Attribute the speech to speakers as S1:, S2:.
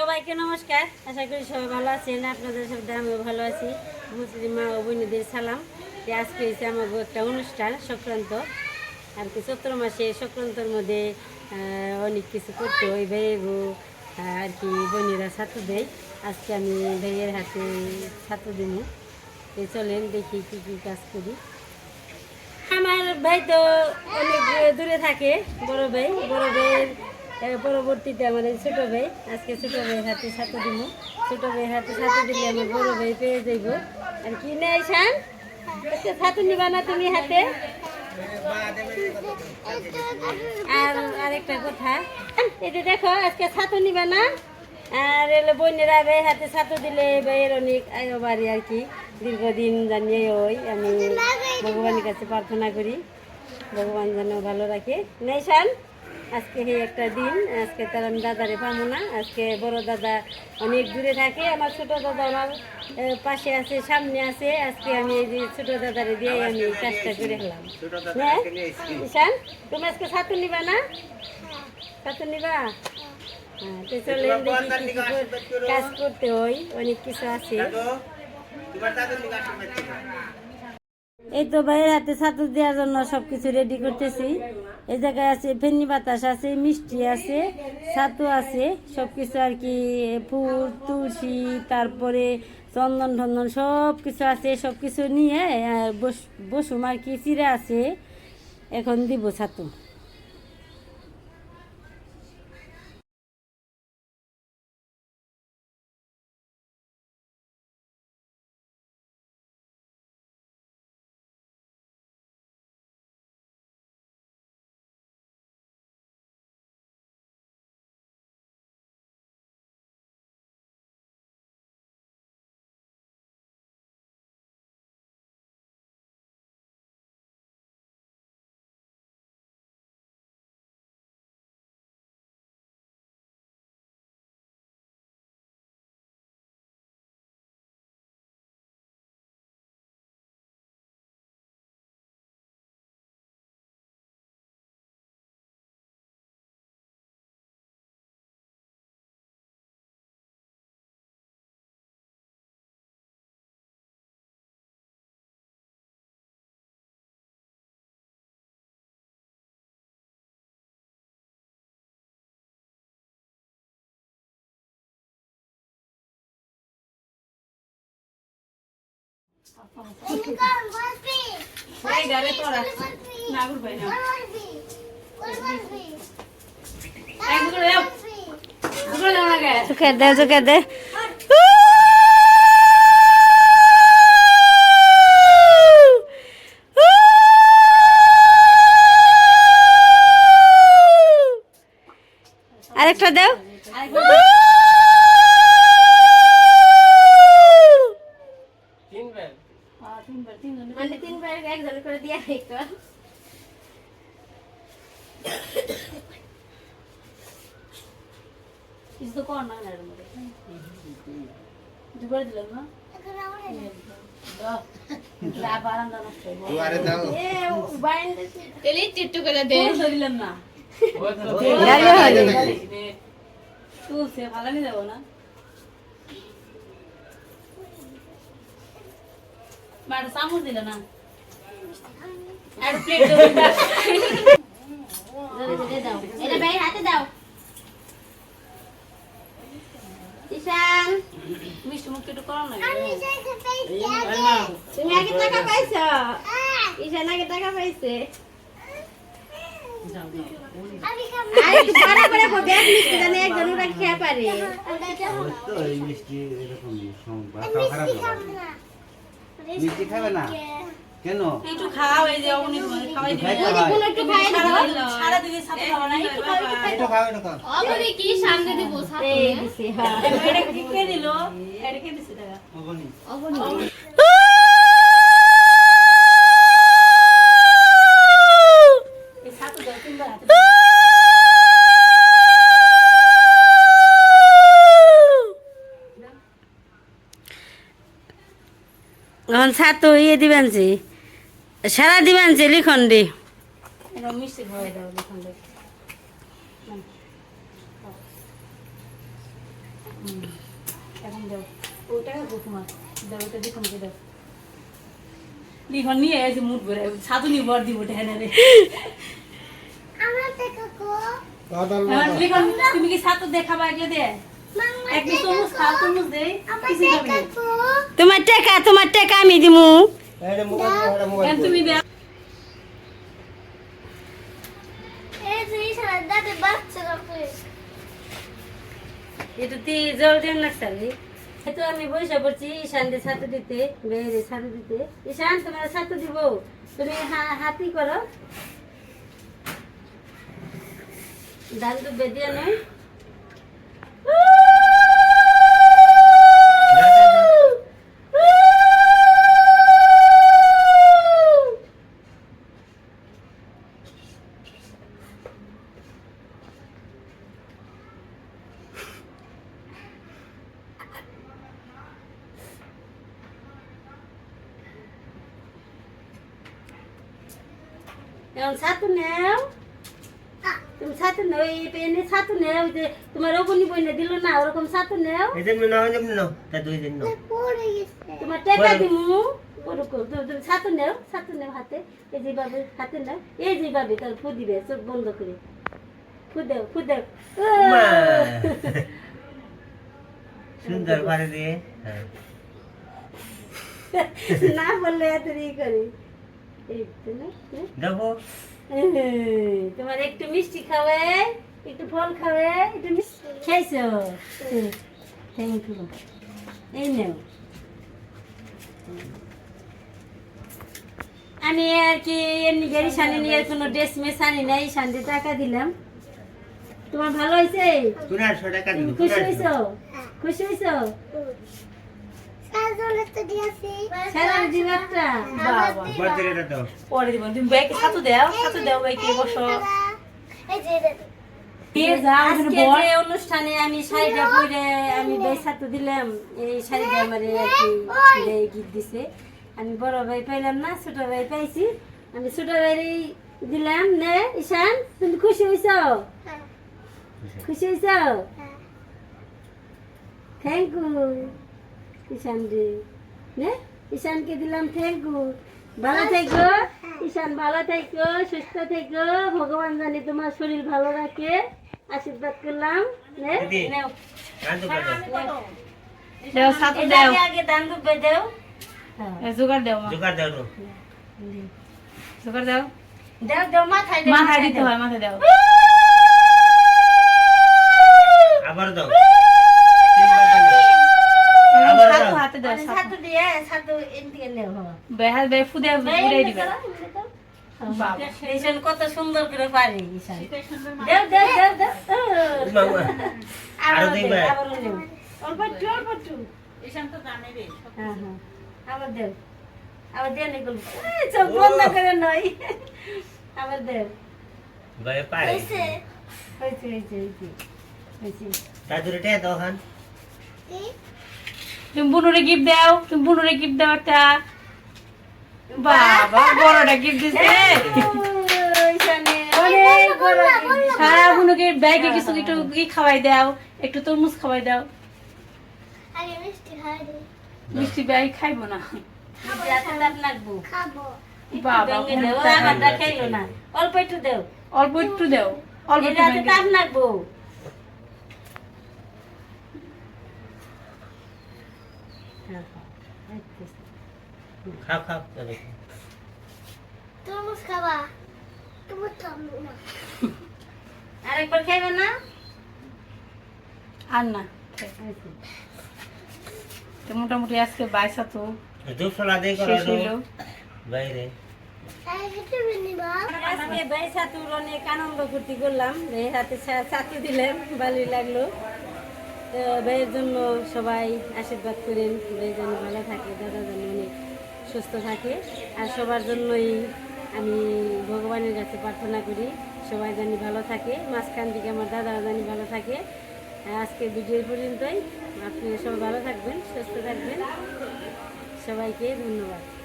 S1: সবাইকে নমস্কার। আশা করি সবাই ভালো আছেন। আপনাদের সাথে আমিও ভালো আছি। মুসলিম ও বোনদের সালাম। আজকে হয়েছে আমার একটা অনুষ্ঠান সংক্রান্ত। আর কি চৈত্র মাসে সংক্রান্তর মধ্যে অনেক কিছু করতে বউ, আহ, আর কি বোনেরা ছাত্র দেয়। আজকে আমি ভাইয়ের হাতে ছাত্র দিব। চলেন দেখি কী কী কাজ করি। আমার ভাই তো অনেক দূরে থাকে বড় ভাই। বড় ভাইয়ের আহ, পরবর্তীতে আমার এই ছোট ভাই আজকে ছোট ভাইয়ের হাতে সাথে দিব ছোট ভাইয়ের হাতে সাথে দিলে আমার বড় ভাই পেয়ে যাইব। আর কি নেই শান ছাতু নিবা না তুমি হাতে। আর আরেকটা কথা যে দেখো আজকে ছাতু নিবা না। আর এলে বোনেরা ভাই হাতে ছাতু দিলে ভাইয়ের অনেক আয় বাড়ি আর কি। দীর্ঘদিন জানিয়ে ওই আমি ভগবানের কাছে প্রার্থনা করি। ভগবান যেন ভালো রাখে। নেই শান আজকে এই একটা দিন আজকে তার আমি দাদারে পাবো না আজকে বড় দাদা অনেক দূরে থাকে আমার ছোট দাদা আমার পাশে আছে সামনে আছে আজকে আমি এই যে ছোট দাদারে দিয়ে আমি এই কাজটা করে হলাম হ্যাঁ? ঈশান তুমি আজকে ছাতু নিবা না? ছাতু নিবা? হ্যাঁ তো চলে কাজ করতে হয় অনেক কিছু আছে। এই তো ভাইয়ের হাতে ছাতু দেওয়ার জন্য সবকিছু রেডি করতেছি। এই জায়গায় আছে ফেনি বাতাস আছে, মিষ্টি আছে, ছাতু আছে, সবকিছু আর কি ফুল, তুলসী, তারপরে চন্দন টন্দন সব কিছু আছে সব কিছু নিয়ে বসুম আর কি চিরা আছে, এখন দিব ছাতু। চোখে দে দে। আরেকটা দেও। দিয়ে একটু কিছু কর না এর মধ্যে দুবার দিলাম না না ভালো নিয়ে যাব না বাড়ি চামচ দিল না আর প্লেট দাও এটা ভাই হাতে দাও। ঈশান। মিষ্টি মুখ একটু করো না। তুমি আগে টাকা পাইছো? ঈশান আগে টাকা পাইছে? মিষ্টি
S2: খাবে। না। কেন?
S3: একটু খাও এই যে অমনি খাওয়াই দিবে।
S1: একটু খাই দাও
S3: সারা দিনের সাথে খাওয়া নাই। একটু খাও, একটু খাও।
S2: এটা খাও এটা
S4: কি সামনে দিব সাথে
S1: এই হ্যাঁ
S3: এটা কি কে দিল এটা কে দিছে দাদা
S2: অবনি
S3: এই সাথে দাও তিনবার হাতে
S1: এখন ছাতু ইয়ে দিবেন যে সারা দিবেন যে লিখন দি।
S3: লিখন নিয়ে এসে মুট ভরে সাধু নিয়ে বর দিব ঠেনে রে। লিখন তুমি কি সাধু দেখাবা আগে দে?
S1: তোমার টাকা তোমার টাকা আমি দিমু।
S3: তুমি দে
S1: তি জল দেন লাগছে তো আমি বসে পড়ছি ঈশানকে ছাতু দিতে বেরে ছাতু দিতে। ঈশান তোমার ছাতু দিব। তুমি হাতি করো। ডাল নয় এখন ছাতু নেও পেনে নেও যে তোমার ওপনি বইনে দিল না ওরকম ছাতু নেও। তোমার টাকা দিমু ওরকম তুমি তুমি নেও হাতে এই হাতে নাও এই যেভাবে তার ফু দিবে চোখ বন্ধ করে। ফু দেও ফু দেও!
S2: সুন্দর পারে দিয়ে। হ্যাঁ।
S1: না বললে এত ই করে। এই তো না?
S2: দেখো
S1: তোমার একটু মিষ্টি খাবে একটু ফল খাবে একটু মিষ্টি খাইছো থ্যাংক ইউ এই নেও। আমি আর কি এমনি গাড়ি সানি নিয়ে কোনো ড্রেস মেস আনি নাই সানডে টাকা দিলাম। তোমার ভালো হয়েছে? খুশি হয়েছো? খুশি হয়েছো সারা জীবনটা
S3: বাবা
S2: বর্তমানে তো
S3: পরে দিব। তুমি বাইকে সাথু দাও সাথু দাও বাইকে বসো। দিয়ে যাও ওখানে
S1: আজকে
S3: বর?
S1: যে অনুষ্ঠানে আমি শাড়িটা পরে আমি বেসাতো দিলাম এই শাড়িটা আমার আর কি গিফট দিছে। আমি বড় ভাই পাইলাম না ছোট ভাই পাইছি। আমি ছোট ভাই দিলাম নে ঈশান তুমি খুশি হয়েছ খুশি হয়েছ থ্যাংক ইউ ঈশান রে নে? ঈশানকে দিলাম থ্যাংক ইউ ভালো থেকো ঈশান ভালো থেকো সুস্থ থেকো ভগবান জানি তোমার শরীর ভালো রাখে। আশীর্বাদ করলাম। নে। নেও
S3: দাও। সাথু দাও।
S1: আগে দান দুবে দাও। হ্যাঁ
S3: এ, জোগাড় দাও মা।
S2: জোগাড় দাও।
S3: জোগাড় দাও।
S1: দাও দাও মাথায় দাও
S3: মাথায় দিতে হয় মাথায় দাও।
S2: আবার দাও আবার
S3: সাথু
S2: দাও।
S3: হাতে দাও
S1: মানে
S3: সাথু
S1: ছাতু দিয়ে ছাতু এদিকে নেও হ্যাঁ
S3: বেহাল বে ফুদে ফুদে দিবে।
S1: কত সুন্দর করে পারে আবার
S2: দিবে।
S1: আবার চোখ বন্ধ করে নয়। আবার হয়েছে? হয়েছে হয়েছে
S2: খান
S3: তুমি বুনুরে গিফট দাও তুমি বুনুরে গিফট দাও একটা। বাবা বড়টা গিফট দিছে?
S1: ঈশানে অনেক বড়
S3: বুনুকে ব্যাগে কিছু একটু ই খাওয়াই দাও একটু তরমুজ খাওয়াই দাও। মিষ্টি ব্যাগ খাইবো না। বাবা
S1: অল্প একটু দেও।
S3: অল্প একটু দাও অল্প একটু
S1: তাপ লাগবো
S2: খাও খাও তবে।
S1: আরেকবার খাইবে না?
S3: আর না তো মোটামুটি আজকে বাইসা তো।
S2: দিয়ে করো বাইরে।
S1: আজকে অনেক আনন্দ ফুর্তি করলাম হাতে ছা- ছাতু দিলাম ভালোই লাগল। তো ভাইয়ের জন্য সবাই আশীর্বাদ করেন ভাই যেন ভালো থাকে দাদা সুস্থ থাকে। আর সবার জন্যই আমি ভগবানের কাছে প্রার্থনা করি, সবাই জানি ভালো থাকে। মাঝখান থেকে আমার দাদাও জানি ভালো থাকে। আজকে ভিডিও পর্যন্তই। আপনি সবাই ভালো থাকবেন, সুস্থ থাকবেন। সবাইকে ধন্যবাদ।